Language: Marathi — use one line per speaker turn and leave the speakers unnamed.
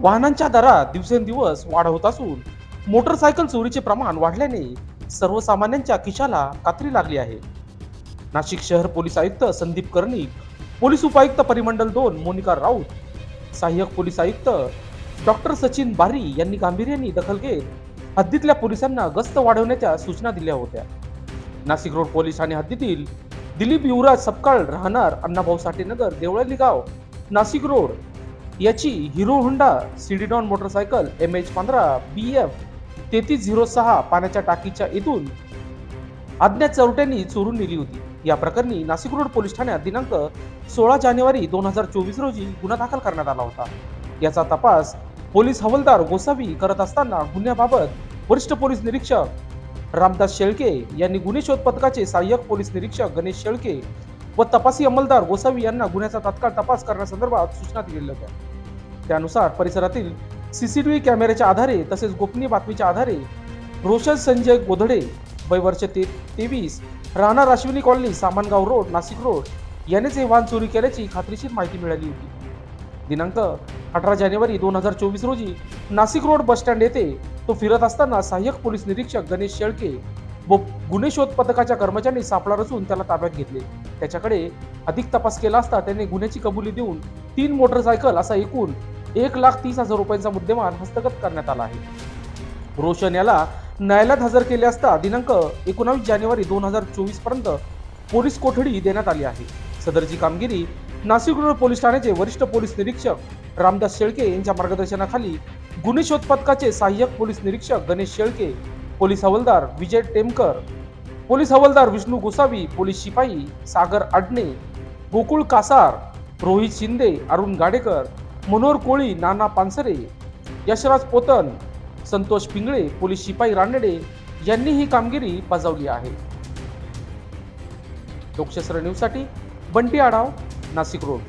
वाहनांच्या दरात दिवसेंदिवस वाढ होत असून मोटरसायकल चोरीचे प्रमाण वाढल्याने सर्वसामान्यांच्या खिशाला कात्री लागली आहे. नाशिक शहर पोलीस आयुक्त संदीप कर्णिक पोलीस उपायुक्त परिमंडल दोन मोनिका राऊत सहाय्यक पोलीस आयुक्त डॉक्टर सचिन बारी यांनी गांभीर्याने दखल घेत हद्दीतल्या पोलिसांना गस्त वाढवण्याच्या सूचना दिल्या होत्या. नाशिक रोड पोलीस ठाणे हद्दीतील दिलीप युवराज सपकाळ राहणार अण्णाभाऊ साठे नगर देवळाली गाव नाशिक रोड याची Hero Honda CD Dawn motorcycle M H पंधरा बी एफ तेहतीस झिरो सहा पाण्याच्या टाकीच्या इथून अज्ञात चोरट्यांनी चोरून नेली होती. या प्रकरणी नाशिक रोड पोलीस ठाण्यात दिनांक सोळा जानेवारी दोन हजार चोवीस रोजी गुन्हा दाखल करण्यात आला होता. याचा तपास पोलीस हवालदार गोसावी करत असताना गुन्ह्याबाबत वरिष्ठ पोलीस निरीक्षक रामदास शेळके यांनी गुन्हे शोध पथकाचे सहाय्यक पोलीस निरीक्षक गणेश शेळके व तपासी अंमलदार गोसावी यांना गुन्ह्याचा तात्काळ तपास करण्यासंदर्भात सूचना दिलेल्या होत्या. त्यानुसार परिसरातील सीसीटीव्ही कॅमेऱ्याच्या आधारे तसेच गोपनीय बातमीच्या आधारे रोशन संजय गोधडे वय वर्ष ते तेवीस राहणार Ashwini colony Samangaon road Nashik road यानेच हे वाहन चोरी केल्याची खात्रीशीर माहिती मिळाली होती. दिनांक अठरा जानेवारी दोन हजार चोवीस रोजी नाशिक रोड बसस्टँड येथे तो फिरत असताना सहाय्यक पोलीस निरीक्षक गणेश शेळके व गुन्हे शोध पथकाच्या कर्मचाऱ्यांनी सापळा रचून त्याला ताब्यात घेतले. त्याच्याकडे अधिक तपास केला असता त्याने गुन्ह्याची कबुली देऊन तीन मोटरसायकल असा एकूण एक लाख तीस हजार रुपयांचा मुद्देमाल हस्तगत करण्यात आला आहे. रोशन याला न्यायालयात हजर केले असता दिनांक एकोणावीस जानेवारी दोन हजार चोवीसपर्यंत पोलीस कोठडी देण्यात आली आहे. सदरची कामगिरी नाशिक रोड पोलीस ठाण्याचे वरिष्ठ पोलीस निरीक्षक रामदास शेळके यांच्या मार्गदर्शनाखाली गुन्हे शोध पथकाचे सहाय्यक पोलीस निरीक्षक गणेश शेळके पोलीस हवालदार विजय टेमकर पोलीस हवालदार विष्णू गोसावी पोलीस शिपाई सागर आडणे गोकुळ कासार रोहित शिंदे अरुण गाडेकर मनोहर कोळी नाना पानसरे यशराज पोतन संतोष पिंगळे पोलीस शिपाई रानडे यांनी ही कामगिरी बजावली आहे. लोकशास्त्र न्यूजसाठी बंटी आढाव नाशिक रोड.